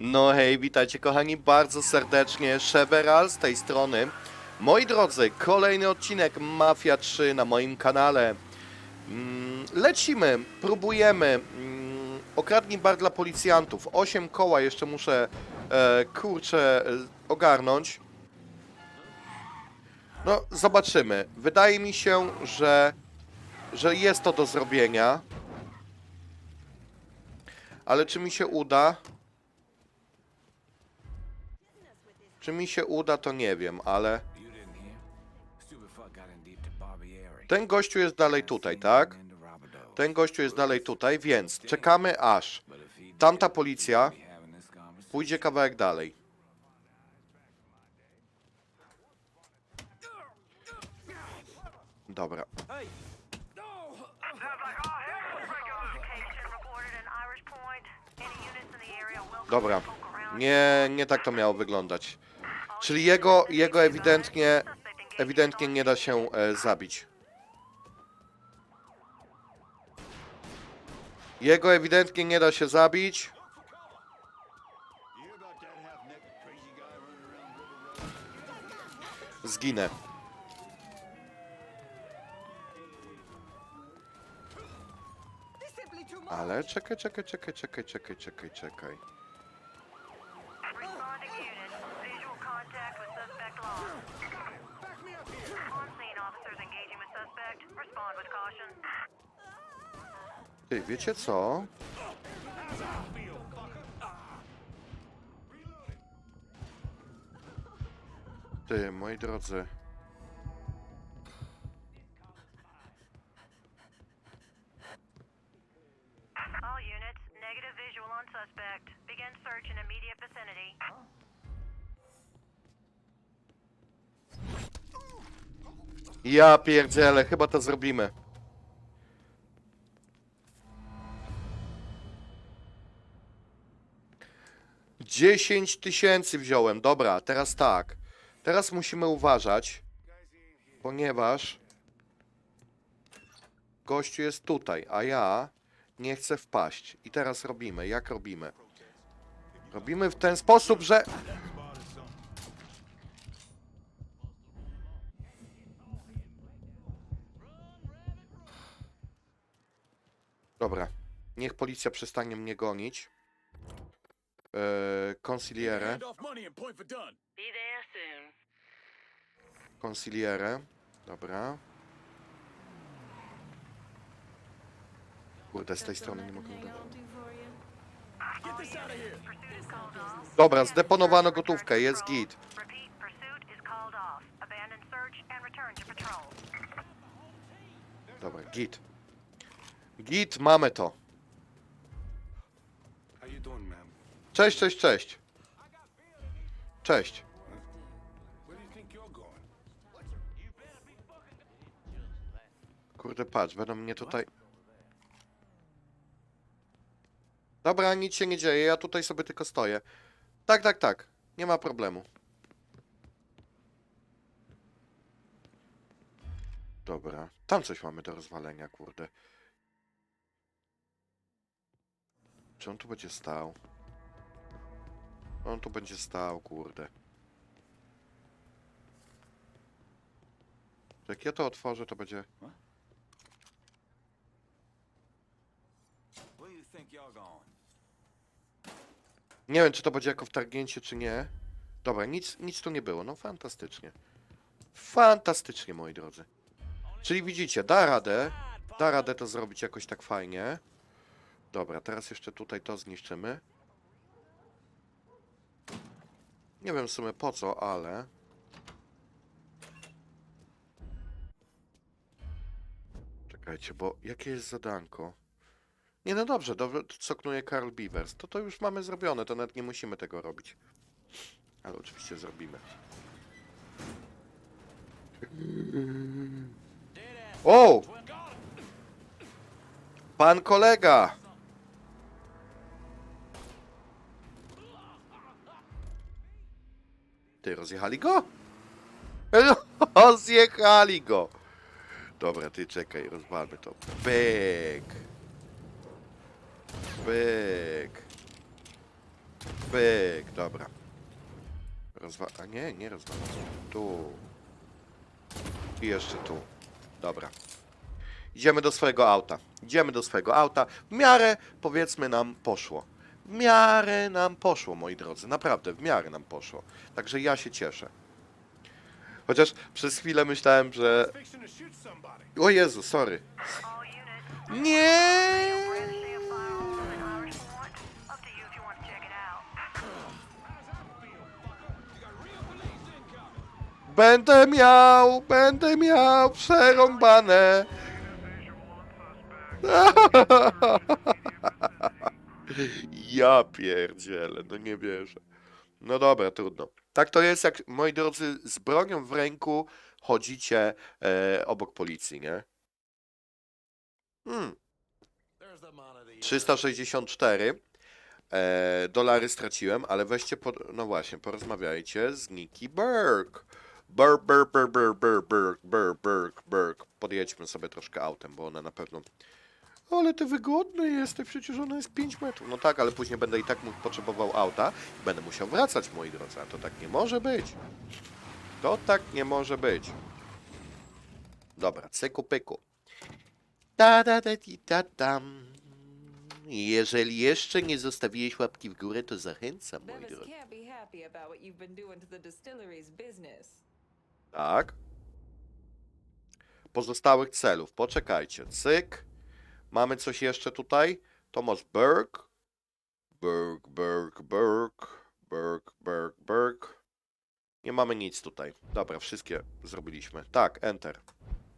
No hej, witajcie kochani bardzo serdecznie, Sheveral z tej strony. Moi drodzy, kolejny odcinek Mafia 3 na moim kanale. Mm, Lecimy, próbujemy. Mm, Okradnij bar dla policjantów. 8 koła jeszcze muszę, e, kurczę, ogarnąć. No, zobaczymy. Wydaje mi się, że, że jest to do zrobienia. Ale czy mi się uda? Czy mi się uda, to nie wiem, ale ten gościu jest dalej tutaj, tak? Ten gościu jest dalej tutaj, więc czekamy aż tamta policja pójdzie kawałek dalej. Dobra. Dobra. Nie, nie tak to miało wyglądać. Czyli jego, jego ewidentnie, ewidentnie nie da się e, zabić. Jego ewidentnie nie da się zabić. Zginę. Ale czekaj, czekaj, czekaj, czekaj, czekaj, czekaj, czekaj. Ty, wiecie co? Ty, moi drodzy. All units, negative visual on suspect. Begin search in immediate vicinity. Ja pierdzielę, chyba to zrobimy. Dziesięć tysięcy wziąłem. Dobra, teraz tak. Teraz musimy uważać, ponieważ gościu jest tutaj, a ja nie chcę wpaść. I teraz robimy. Jak robimy? Robimy w ten sposób, że... Dobra. Niech policja przestanie mnie gonić. There soon. Consigliere. Dobra. Kurde, z tej strony nie mogę udawać. Dobra, zdeponowano gotówkę, jest git. Dobra, git. Git, mamy to. Cześć, cześć, cześć. Cześć. Kurde, patrz, będą mnie tutaj... Dobra, nic się nie dzieje, ja tutaj sobie tylko stoję. Tak, tak, tak. Nie ma problemu. Dobra. Tam coś mamy do rozwalenia, kurde. Czy on tu będzie stał? On tu będzie stał, kurde. Jak ja to otworzę, to będzie... Nie wiem, czy to będzie jako wtargnięcie, czy nie. Dobra, nic, nic tu nie było. No fantastycznie. Fantastycznie, moi drodzy. Czyli widzicie, da radę. Da radę to zrobić jakoś tak fajnie. Dobra, teraz jeszcze tutaj to zniszczymy. Nie wiem w sumie po co, ale... Czekajcie, bo jakie jest zadanko? Nie, no dobrze, dobrze, co knuje Karl Beavers. To to już mamy zrobione, to nawet nie musimy tego robić. Ale oczywiście zrobimy. O! Pan kolega! Ty, rozjechali go? Rozjechali go! Dobra, ty czekaj, rozwalmy to. Byk! Byk. Pyk, dobra. Rozwa... A nie, nie rozwalać. Tu. I jeszcze tu. Dobra. Idziemy do swojego auta. Idziemy do swojego auta. W miarę, powiedzmy, nam poszło. W miarę nam poszło, moi drodzy. Naprawdę, w miarę nam poszło. Także ja się cieszę. Chociaż przez chwilę myślałem, że... O Jezu, sorry. Nie! Będę miał, będę miał przerąbane. Ja pierdzielę, no nie wierzę. No dobra, trudno. Tak to jest, jak moi drodzy, z bronią w ręku chodzicie e, obok policji, nie? Hmm. 364 e, dolary straciłem, ale weźcie, po, no właśnie, porozmawiajcie z Nikki Burke. Burke, Burke, Burke, Burke, Burke, Burke, Burke, Burke. Podjedźmy sobie troszkę autem, bo ona na pewno... Ale ty wygodny jesteś, przecież ona jest 5 metrów. No tak, ale później będę i tak mu potrzebował auta i będę musiał wracać, moi drodzy, a to tak nie może być. To tak nie może być. Dobra, cyku pyku. Da da da di, da dam. Jeżeli jeszcze nie zostawiłeś łapki w górę, to zachęcam, moi Bevis drodzy. Tak. Pozostałych celów. Poczekajcie. Cyk. Mamy coś jeszcze tutaj. Thomas Burke. Burke, Burke, Burke. Burke, Burke, Burke. Nie mamy nic tutaj. Dobra, wszystkie zrobiliśmy. Tak, enter.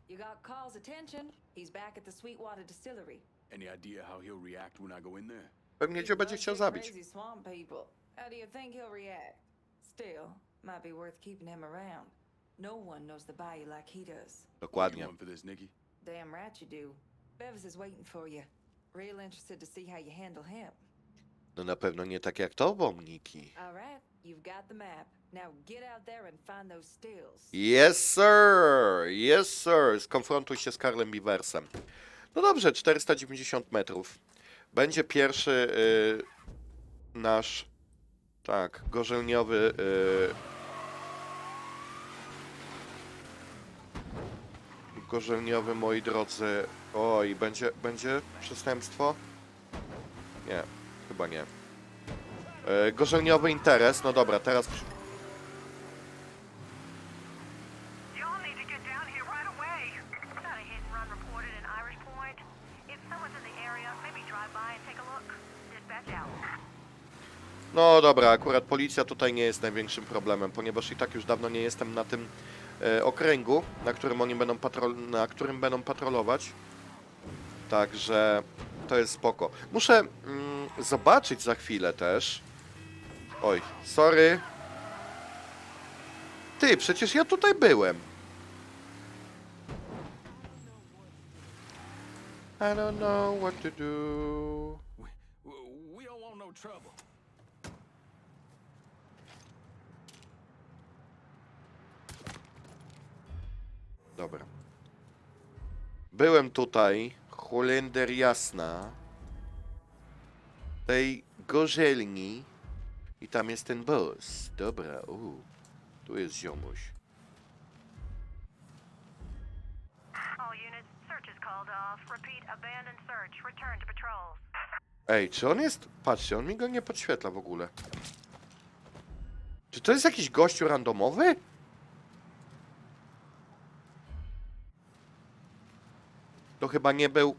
You got Carl's attention. He's back at the Sweetwater Distillery. Any idea how he'll react when I go in there? Pewnie cię będzie chciał zabić. Crazy swamp people. How do you think he'll react? Still, might be worth keeping him around. No one knows the bayou like he does. Dokładnie. Damn right you do. Bevis is waiting for you. Real interested to see how you handle him. No na pewno nie tak jak tobą, Niki. All right, you've got the map. Now get out there and find those stills. Yes, sir! Yes, sir! Skonfrontuj się z Karlem Beaversem. No dobrze, 490 metrów. Będzie pierwszy y, nasz, tak, gorzelniowy y, gorzelniowy, moi drodzy. Oj, będzie, będzie przestępstwo? Nie, chyba nie. Y, gorzelniowy interes, no dobra, teraz przy-. No dobra, akurat policja tutaj nie jest największym problemem, ponieważ i tak już dawno nie jestem na tym e, okręgu, na którym oni będą patrol, na którym będą patrolować. Także to jest spoko. Muszę mm, zobaczyć za chwilę też. Oj, sorry. Ty, przecież ja tutaj byłem. I don't know what to do. We, don't want no trouble. Dobra. Byłem tutaj, Holender jasna, tej gorzelni i tam jest ten boss. Dobra, u, tu jest ziomuś. Ej, czy on jest... Patrzcie, on mi go nie podświetla w ogóle. Czy to jest jakiś gościu randomowy? To chyba nie był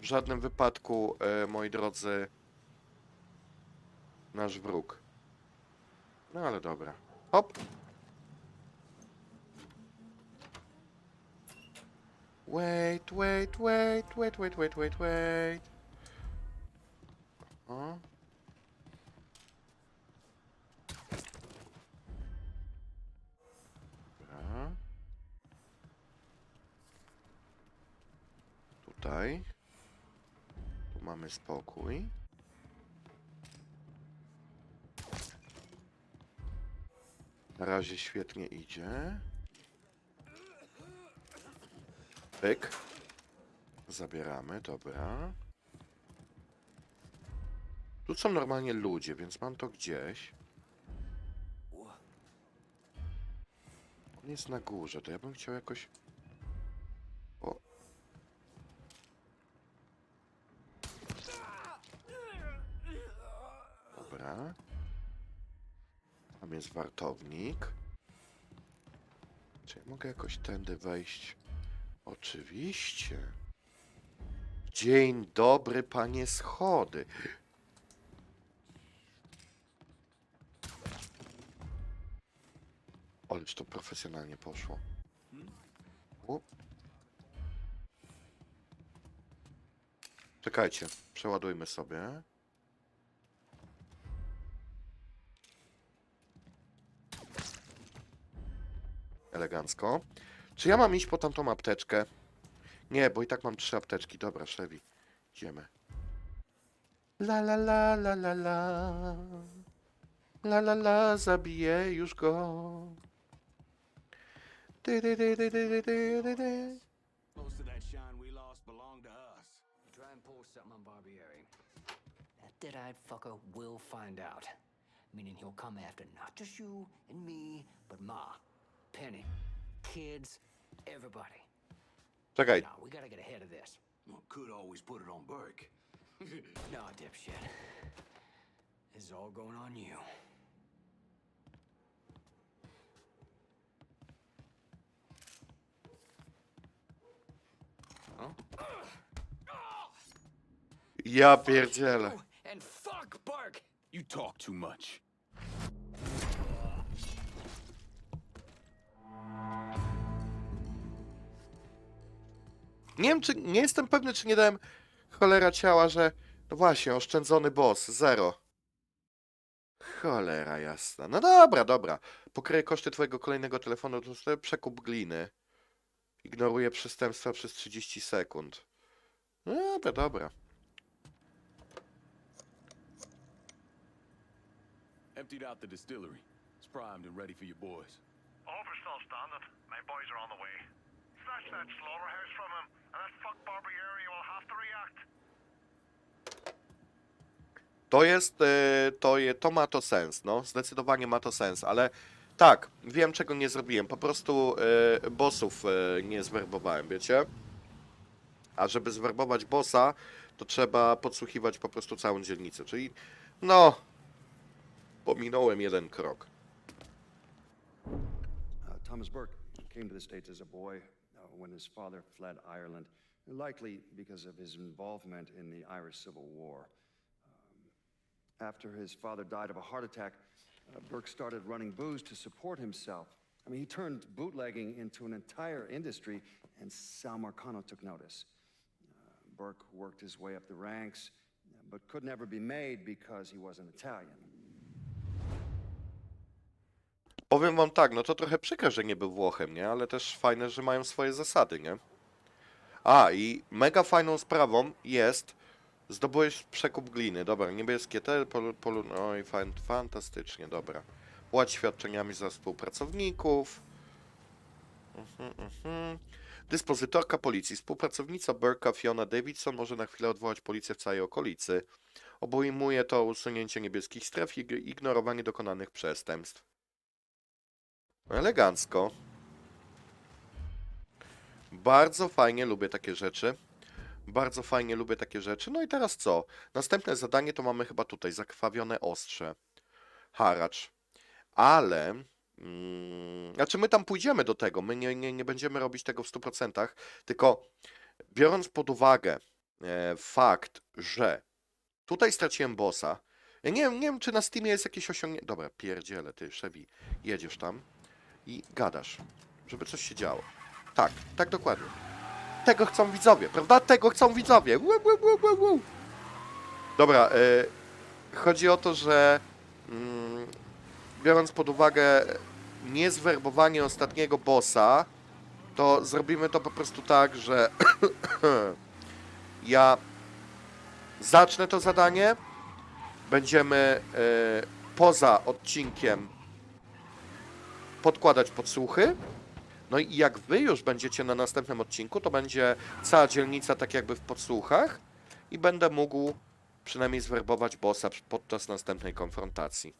w żadnym wypadku, e, moi drodzy, nasz wróg. No ale dobra. Hop. Wait, wait, wait, wait, wait, wait, wait, wait. O. Dobra. Tutaj. Tu mamy spokój. Na razie świetnie idzie. Pyk. Zabieramy, dobra. Tu są normalnie ludzie, więc mam to gdzieś. On jest na górze, to ja bym chciał jakoś... O. Tam jest wartownik. Czy ja mogę jakoś tędy wejść? Oczywiście. Dzień dobry, panie schody. Ależ to profesjonalnie poszło. U. Czekajcie, przeładujmy sobie. elegancko. Czy ja mam iść po tamtą apteczkę? Nie, bo i tak mam trzy apteczki. Dobra, Szewi, idziemy. La la la la la la. La la la, zabiję już go. Dy, dy, dy, dy, dy, dy, dy, dy. Most dead-eyed fucker will find out. Meaning he'll come after not just you and me, but Ma Penny, kids, everybody. Czekaj, Now, we gotta get ahead of this. Well, could always put it on Burke. No, dipshit. This is all going on you. ja pierdzielę. Oh, and fuck Burke. You talk too much. Nie wiem, czy nie jestem pewny, czy nie dałem cholera ciała, że. No właśnie, oszczędzony boss, zero. Cholera jasna. No dobra, dobra. Pokryję koszty twojego kolejnego telefonu, to sobie przekup gliny. Ignoruję przestępstwa przez 30 sekund. No dobra, dobra. Emptied out the distillery. It's primed and ready for your boys. Over's still standing. My boys are on the way. Snatch that slaughterhouse from him, and that fuck Barbieri will have to react. To jest, e, to, je, to ma to sens, no, zdecydowanie ma to sens, ale tak, wiem czego nie zrobiłem, po prostu e, bossów e, nie zwerbowałem, wiecie? A żeby zwerbować bossa, to trzeba podsłuchiwać po prostu całą dzielnicę, czyli no, pominąłem jeden krok. Uh, Thomas Burke came to the States as a boy when his father fled Ireland, likely because of his involvement in the Irish Civil War. Um, after his father died of a heart attack, uh, Burke started running booze to support himself. I mean, he turned bootlegging into an entire industry, and Sal Marcano took notice. Uh, Burke worked his way up the ranks, but could never be made because he wasn't Italian. Powiem wam tak, no to trochę przykre, że nie był Włochem, nie? Ale też fajne, że mają swoje zasady, nie? A, i mega fajną sprawą jest, zdobyłeś przekup gliny, dobra, niebieskie te, polu, polu, oj, fan, fantastycznie, dobra. Płać świadczeniami za współpracowników. Mhm, mhm. Dyspozytorka policji, współpracownica Burka Fiona Davidson może na chwilę odwołać policję w całej okolicy. Obejmuje to usunięcie niebieskich stref i ig- ignorowanie dokonanych przestępstw. Elegancko. Bardzo fajnie lubię takie rzeczy. Bardzo fajnie lubię takie rzeczy. No i teraz co? Następne zadanie to mamy chyba tutaj. Zakrwawione ostrze. Haracz. Ale... Mm, znaczy my tam pójdziemy do tego. My nie, nie, nie będziemy robić tego w 100%. Tylko biorąc pod uwagę e, fakt, że tutaj straciłem bossa. Ja nie, nie wiem, czy na Steamie jest jakieś osiągnięcie. Dobra, pierdziele, ty, Szewi. Jedziesz tam i gadasz, żeby coś się działo. Tak, tak dokładnie. Tego chcą widzowie, prawda? Tego chcą widzowie. Wu, wu, wu, wu. Dobra, y, chodzi o to, że mm, biorąc pod uwagę niezwerbowanie ostatniego bossa, to zrobimy to po prostu tak, że ja zacznę to zadanie, będziemy y, poza odcinkiem podkładać podsłuchy. No i jak wy już będziecie na następnym odcinku, to będzie cała dzielnica tak jakby w podsłuchach i będę mógł przynajmniej zwerbować bossa podczas następnej konfrontacji.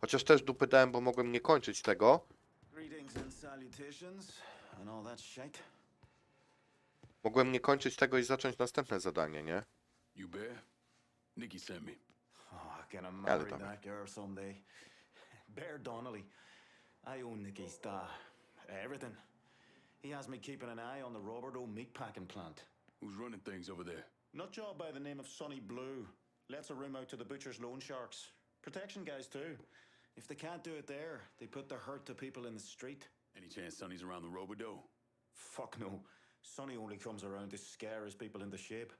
Chociaż też dupy dałem, bo mogłem nie kończyć tego. Mogłem nie kończyć tego i zacząć następne zadanie, nie? You bear? Bear Donnelly. I own Nicky's da everything. He has me keeping an eye on the Roberto meatpacking plant. Who's running things over there? Nutjob by the name of Sonny Blue lets a room out to the butcher's loan sharks. Protection guys too. If they can't do it there, they put the hurt to people in the street. Any chance Sonny's around the Robodo? Fuck no. Sonny only comes around to scare his people into shape.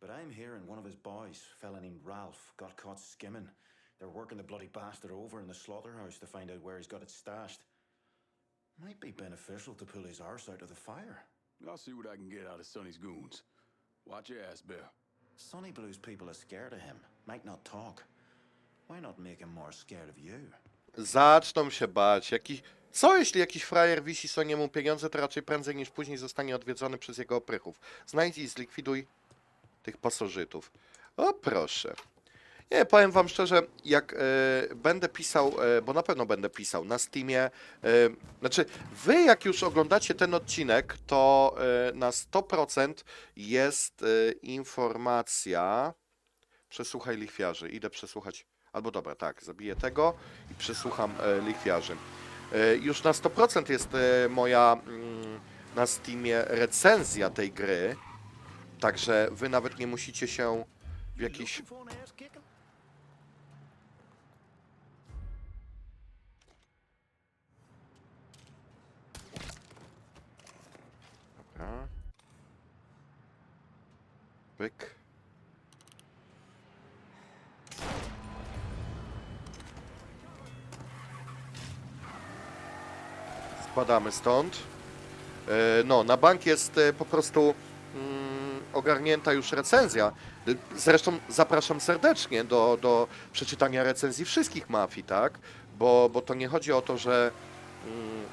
But I'm hearing one of his boys, fella named Ralph, got caught skimming. They're working the bloody bastard over in the slaughterhouse to find out where he's got it stashed. Might be beneficial to pull his arse out of the fire. I'll see what I can get out of Sonny's goons. Watch your ass, Bear. Sonny Blue's people are scared of him, might not talk. Why not make him more scared of you? Zaczną się bać. Jaki... Co jeśli jakiś frajer wisi Soniemu pieniądze, to raczej prędzej niż później zostanie odwiedzony przez jego oprychów. Znajdź i zlikwiduj tych pasożytów. O proszę. Nie, powiem wam szczerze, jak e, będę pisał, e, bo na pewno będę pisał na Steamie, e, znaczy wy jak już oglądacie ten odcinek, to e, na 100% jest e, informacja, przesłuchaj lichwiarzy, idę przesłuchać, albo dobra, tak, zabiję tego i przesłucham e, lichwiarzy. E, już na 100% jest e, moja mm, na Steamie recenzja tej gry, także wy nawet nie musicie się w jakiś Pyk. Spadamy stąd. E, No, na bank jest e, po prostu mm, ogarnięta już recenzja. E, Zresztą zapraszam serdecznie do, do przeczytania recenzji wszystkich mafii, tak? Bo, bo to nie chodzi o to, że mm,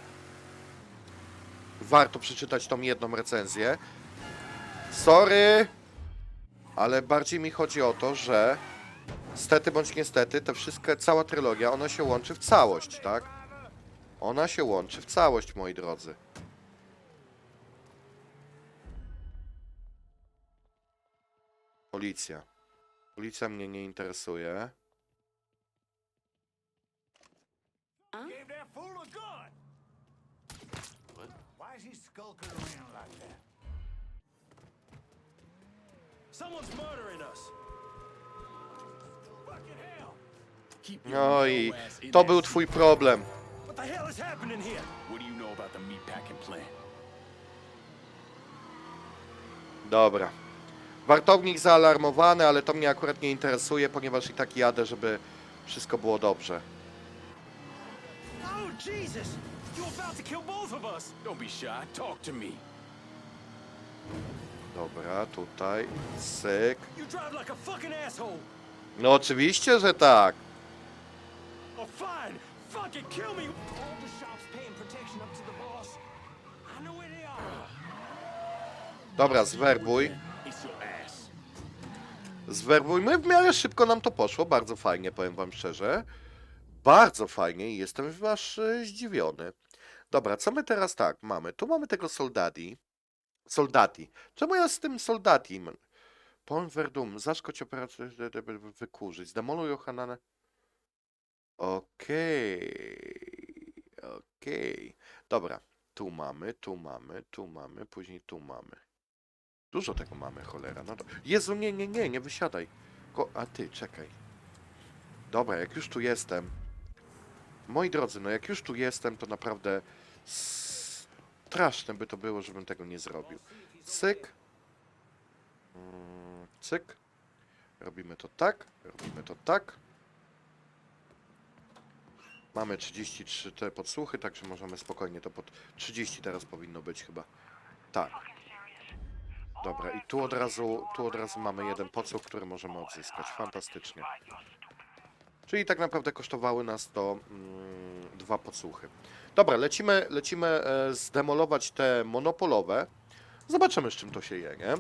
warto przeczytać tą jedną recenzję. Sorry, ale bardziej mi chodzi o to, że stety bądź niestety, te wszystkie, cała trylogia, ona się łączy w całość, tak? Ona się łączy w całość, moi drodzy. Policja. Policja mnie nie interesuje. Gave that fool a gun! Why is he skulking around Someone's murdering us! Fucking hell! Keep your No i low ass in to that był seat. twój problem. What the hell is happening here? What do you know about the meatpacking plant? Dobra. Wartownik zaalarmowany, ale to mnie akurat nie interesuje, ponieważ i tak jadę, żeby wszystko było dobrze. Oh, Jesus! You about to kill both of us! Don't be shy. Talk to me. Dobra, tutaj. Syk. No oczywiście, że tak. Oh! Dobra, zwerbuj. Ass. Zwerbujmy. W miarę szybko nam to poszło. Bardzo fajnie, powiem wam szczerze. Bardzo fajnie i jestem aż e, zdziwiony. Dobra, co my teraz tak mamy? Tu mamy tego soldati. Soldati. Czemu ja z tym soldati? Pon Verdum, zaszkodź operację, wykurzyć. Zdemoluj Johanana. Okej. Okej. Dobra. Tu mamy, tu mamy, tu mamy, później tu mamy. Dużo tego mamy, cholera. No to... Jezu, nie, nie, nie, nie wysiadaj. Ko... A ty, czekaj. Dobra, jak już tu jestem. Moi drodzy, no jak już tu jestem, to naprawdę straszne by to było, żebym tego nie zrobił. Cyk. Mm, Cyk. Robimy to tak, robimy to tak. Mamy 33 te podsłuchy, także możemy spokojnie to pod 30 teraz powinno być chyba. Tak. Dobra, i tu od razu, tu od razu mamy jeden podsłuch, który możemy odzyskać. Fantastycznie. Czyli tak naprawdę kosztowały nas to mm, dwa podsłuchy. Dobra, lecimy, lecimy e, zdemolować te monopolowe. Zobaczymy, z czym to się je, nie?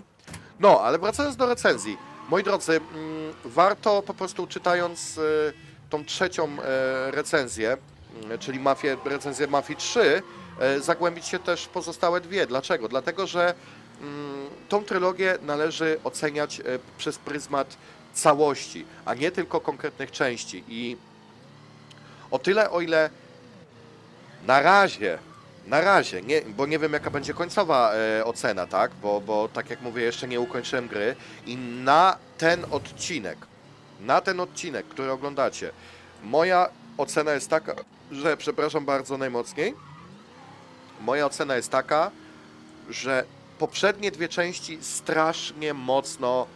No, ale wracając do recenzji. Moi drodzy, mm, warto po prostu czytając y, tą trzecią e, recenzję, mm, czyli Mafię, recenzję Mafii 3, e, zagłębić się też w pozostałe dwie. Dlaczego? Dlatego, że tą trylogię należy oceniać e, przez pryzmat całości, a nie tylko konkretnych części. I o tyle, o ile na razie, na razie, nie, bo nie wiem jaka będzie końcowa e, ocena, tak? Bo, bo tak jak mówię, jeszcze nie ukończyłem gry i na ten odcinek, na ten odcinek, który oglądacie, moja ocena jest taka, że przepraszam bardzo najmocniej, moja ocena jest taka, że poprzednie dwie części strasznie mocno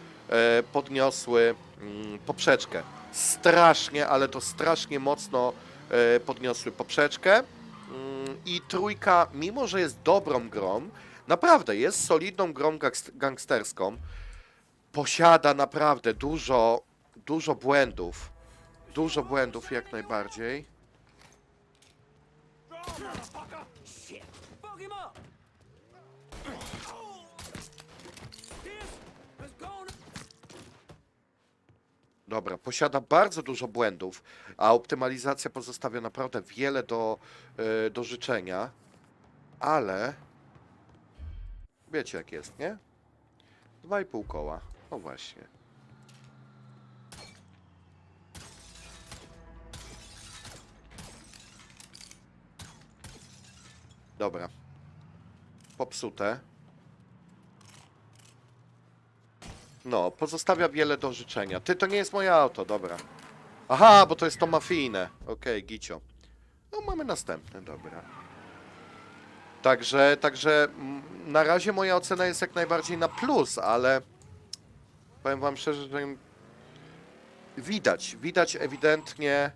podniosły mm, poprzeczkę. Strasznie, ale to strasznie mocno e, podniosły poprzeczkę. Mm, I trójka, mimo że jest dobrą grą, naprawdę jest solidną grą gangst- gangsterską, posiada naprawdę dużo, dużo błędów. Dużo błędów jak najbardziej. Dobra, posiada bardzo dużo błędów, a optymalizacja pozostawia naprawdę wiele do, e, do życzenia, ale wiecie jak jest, nie? Dwa i pół koła. No właśnie. Dobra. Popsute. No, pozostawia wiele do życzenia. Ty, to nie jest moje auto, dobra. Aha, bo to jest to mafijne. Okej, gicio. No, mamy następne, dobra. Także, także mm, na razie moja ocena jest jak najbardziej na plus, ale powiem wam szczerze, że widać, widać ewidentnie,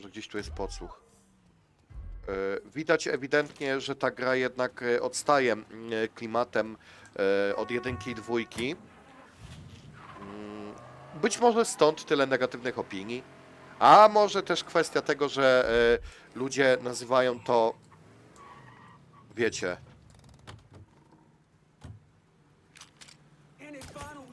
że gdzieś tu jest podsłuch. E, Widać ewidentnie, że ta gra jednak e, odstaje mm, klimatem od jedynki i dwójki. Mm, Być może stąd tyle negatywnych opinii, a może też kwestia tego, że e, ludzie nazywają to, wiecie, Any final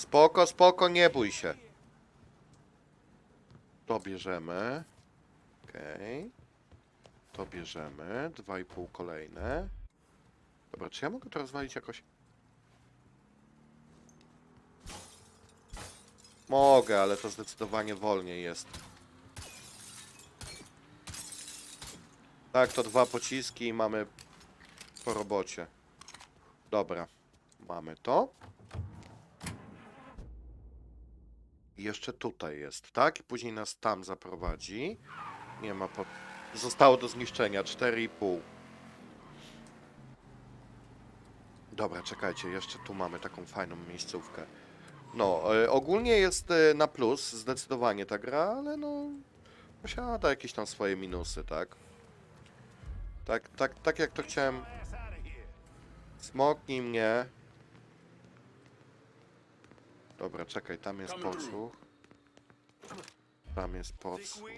Spoko, spoko, nie bój się. To bierzemy. Okej. To bierzemy. Dwa i pół kolejne. Dobra, czy ja mogę to rozwalić jakoś? Mogę, ale to zdecydowanie wolniej jest. Tak, to dwa pociski i mamy po robocie. Dobra, mamy to. I jeszcze tutaj jest, tak? I później nas tam zaprowadzi. Nie ma po... Zostało do zniszczenia 4,5. Dobra, czekajcie, jeszcze tu mamy taką fajną miejscówkę. No, e, ogólnie jest e, na plus, zdecydowanie ta gra, ale no... Posiada jakieś tam swoje minusy, tak? Tak, tak, tak jak to chciałem... Smoknij mnie. Dobra, czekaj, tam jest podsłuch. Tam jest podsłuch.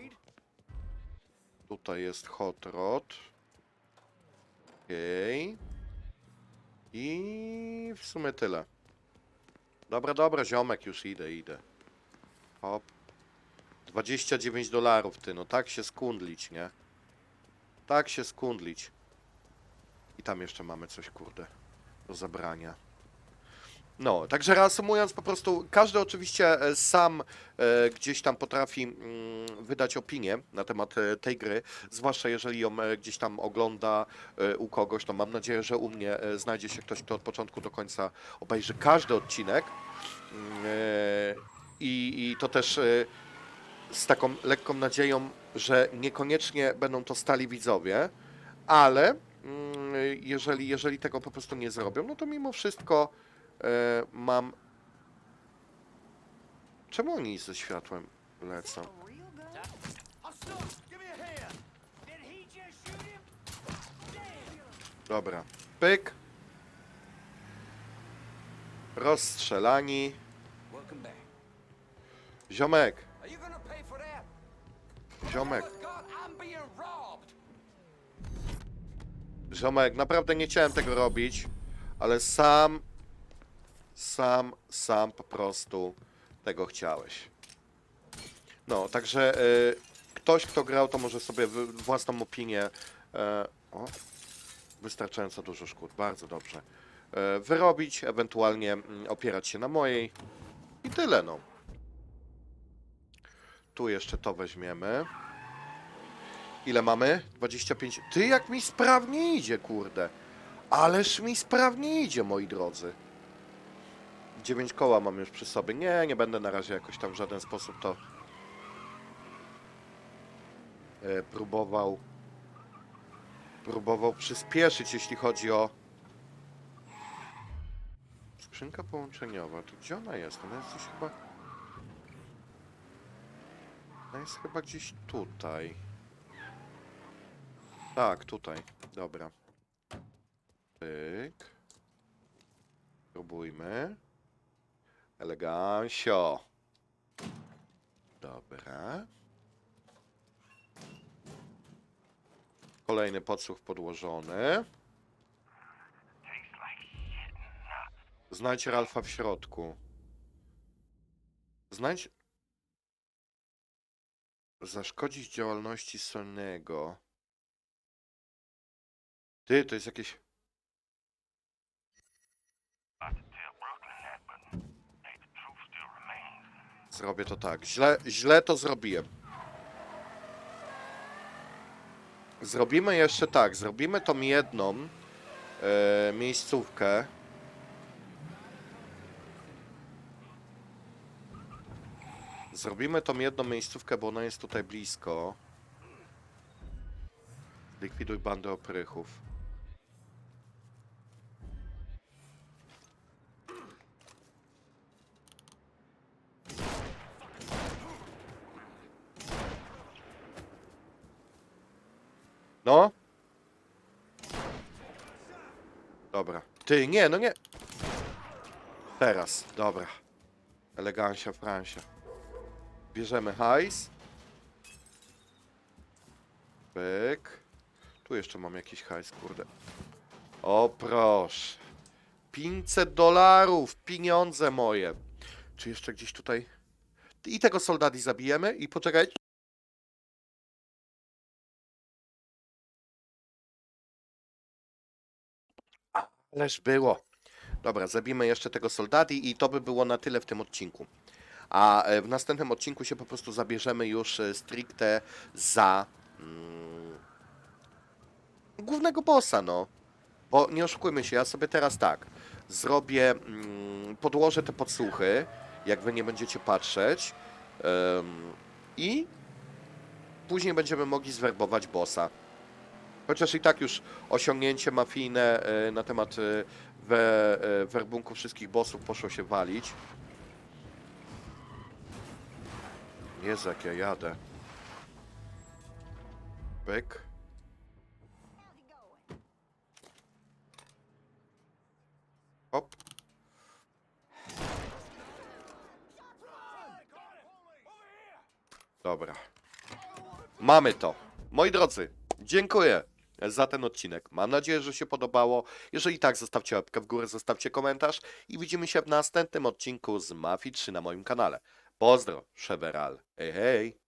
Tutaj jest hot rod. Okej. I w sumie tyle. Dobra, dobra, ziomek, już idę, idę. Hop. 29 dolarów, ty, no tak się skundlić, nie? Tak się skundlić. I tam jeszcze mamy coś, kurde, do zabrania. No, także reasumując, po prostu każdy oczywiście e, sam e, gdzieś tam potrafi mm, wydać opinię na temat e, tej gry, zwłaszcza jeżeli ją e, gdzieś tam ogląda e, u kogoś, to mam nadzieję, że u mnie e, znajdzie się ktoś, kto od początku do końca obejrzy każdy odcinek. Mm, e, I, I to też e, z taką lekką nadzieją, że niekoniecznie będą to stali widzowie, ale mm, jeżeli, jeżeli tego po prostu nie zrobią, no to mimo wszystko e, mam. Czemu oni ze światłem lecą? Dobra, pyk. Rozstrzelani. Ziomek, ziomek, ziomek, naprawdę nie chciałem tego robić, ale sam, sam, sam po prostu tego chciałeś. No, także y, ktoś, kto grał, to może sobie własną opinię. E, o, wystarczająco dużo szkód, bardzo dobrze. E, wyrobić, ewentualnie mm, opierać się na mojej. I tyle, no. Tu jeszcze to weźmiemy. Ile mamy? 25. Ty, jak mi sprawnie idzie, kurde. Ależ mi sprawnie idzie, moi drodzy. 9 koła mam już przy sobie. Nie, nie będę na razie jakoś tam w żaden sposób to e, próbował próbował przyspieszyć, jeśli chodzi o skrzynka połączeniowa. To gdzie ona jest? Ona jest gdzieś chyba ona jest chyba gdzieś tutaj. Tak, tutaj. Dobra. Tyk. Próbujmy. Elegancio. Dobra. Kolejny podsłuch podłożony. Znajdź Ralfa w środku. Znajdź... Zaszkodzić działalności Sonego. Ty, to jest jakieś... Zrobię to tak. Źle, źle to zrobiłem. Zrobimy jeszcze tak. Zrobimy tą jedną e, miejscówkę. Zrobimy tą jedną miejscówkę, bo ona jest tutaj blisko. Likwiduj bandę oprychów. No. Dobra. Ty, nie, no nie. Teraz, dobra. Elegancja Francia. Bierzemy hajs. Pyk. Tu jeszcze mam jakiś hajs, kurde. O proszę. 500 dolarów, pieniądze moje. Czy jeszcze gdzieś tutaj... I tego soldati zabijemy i poczekaj. Ależ było. Dobra, zabijmy jeszcze tego soldati i to by było na tyle w tym odcinku. A e, w następnym odcinku się po prostu zabierzemy już e, stricte za mm, głównego bossa, no. Bo nie oszukujmy się, ja sobie teraz tak zrobię, mm, podłożę te podsłuchy, jak wy nie będziecie patrzeć em, i później będziemy mogli zwerbować bossa. Chociaż i tak już osiągnięcie mafijne e, na temat e, we, e, werbunku wszystkich bossów poszło się walić. Jezu, jak ja jadę. Pyk. Hop. Dobra. Mamy to. Moi drodzy, dziękuję za ten odcinek. Mam nadzieję, że się podobało. Jeżeli tak, zostawcie łapkę w górę, zostawcie komentarz i widzimy się w następnym odcinku z Mafii 3 na moim kanale. Pozdro, Szeweral. Hej, hej.